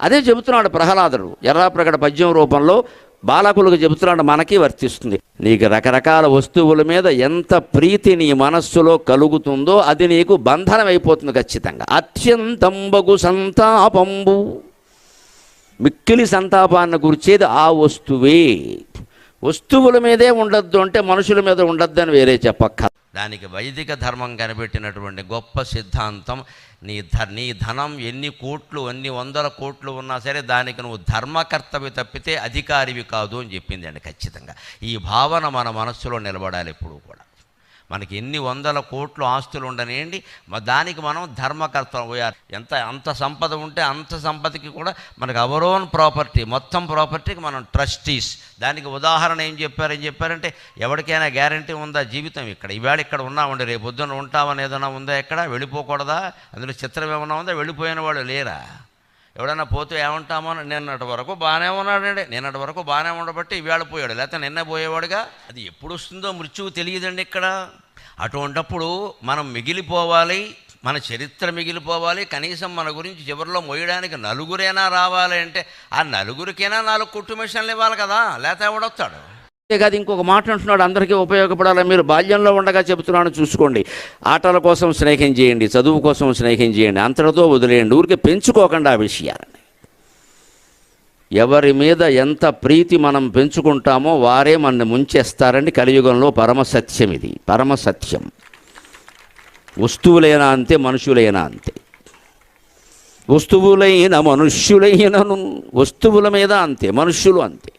అదే చెబుతున్నాడు ప్రహ్లాదుడు. ఎర్రాప్రగడ పద్యం రూపంలో బాలకులకు చెబుతున్నాడు మనకి వర్తిస్తుంది. నీకు రకరకాల వస్తువుల మీద ఎంత ప్రీతి నీ మనస్సులో కలుగుతుందో అది నీకు బంధనం అయిపోతుంది ఖచ్చితంగా. అత్యంతంబగు సంతాపంబు. మిక్కిలి సంతాపాన్ని గురిచేది ఆ వస్తువే. వస్తువుల మీదే ఉండొద్దు అంటే మనుషుల మీద ఉండొద్దని అని వేరే చెప్పక్క దానికి వైదిక ధర్మం కనిపెట్టినటువంటి గొప్ప సిద్ధాంతం. నీ ధ నీ ధనం ఎన్ని కోట్లు ఎన్ని వందల కోట్లు ఉన్నా సరే దానికి నువ్వు ధర్మకర్తవి తప్పితే అధికారివి కాదు అని చెప్పింది అండి ఖచ్చితంగా. ఈ భావన మన మనస్సులో నిలబడాలి ఎప్పుడూ కూడా. మనకి ఎన్ని వందల కోట్లు ఆస్తులు ఉండనేయండి దానికి మనం ధర్మకర్త పోయారు ఎంత అంత సంపద ఉంటే అంత సంపదకి కూడా మనకు అవర్ ఓన్ ప్రాపర్టీ మొత్తం ప్రాపర్టీకి మనం ట్రస్టీస్. దానికి ఉదాహరణ ఏం చెప్పారని చెప్పారంటే ఎవరికైనా గ్యారంటీ ఉందా జీవితం ఇక్కడ? ఈవేళ ఇక్కడ ఉన్నామండి రేపు పొద్దున్న ఉంటామని ఏదైనా ఉందా ఎక్కడ? వెళ్ళిపోకూడదా? అందులో చిత్రం ఏమైనా ఉందా? వెళ్ళిపోయిన వాళ్ళు లేరా? ఎవడన్నా పోతే ఏమంటామో అని నిన్నటి వరకు బాగానే ఉన్నాడండి. నిన్నటి వరకు బాగానే ఉండబట్టి ఇవాళ పోయాడు. లేకపోతే నిన్న పోయేవాడుగా? అది ఎప్పుడు వస్తుందో మృత్యువు తెలియదండి ఇక్కడ. అటువంటప్పుడు మనం మిగిలిపోవాలి మన చరిత్ర మిగిలిపోవాలి కనీసం మన గురించి చివరిలో మోయడానికి నలుగురైనా రావాలి అంటే ఆ నలుగురికైనా నాలుగు కుట్టు మిషన్లు ఇవ్వాలి కదా. లేకపోతే ఎవడొస్తాడు? కాదు ఇంకొక మాట అంటున్నాడు అందరికీ ఉపయోగపడాలని మీరు బాల్యంలో ఉండగా చెబుతున్నాను చూసుకోండి. ఆటల కోసం స్నేహం చేయండి చదువు కోసం స్నేహం చేయండి అంతటితో వదిలేయండి ఊరికే పెంచుకోకుండా ఆ విషయాలని. ఎవరి మీద ఎంత ప్రీతి మనం పెంచుకుంటామో వారే మనల్ని ముంచేస్తారండి కలియుగంలో పరమసత్యం ఇది పరమసత్యం వస్తువులైనా అంతే మనుషులైనా అంతే. వస్తువులైన మనుష్యులైనను వస్తువుల మీద అంతే మనుష్యులు అంతే.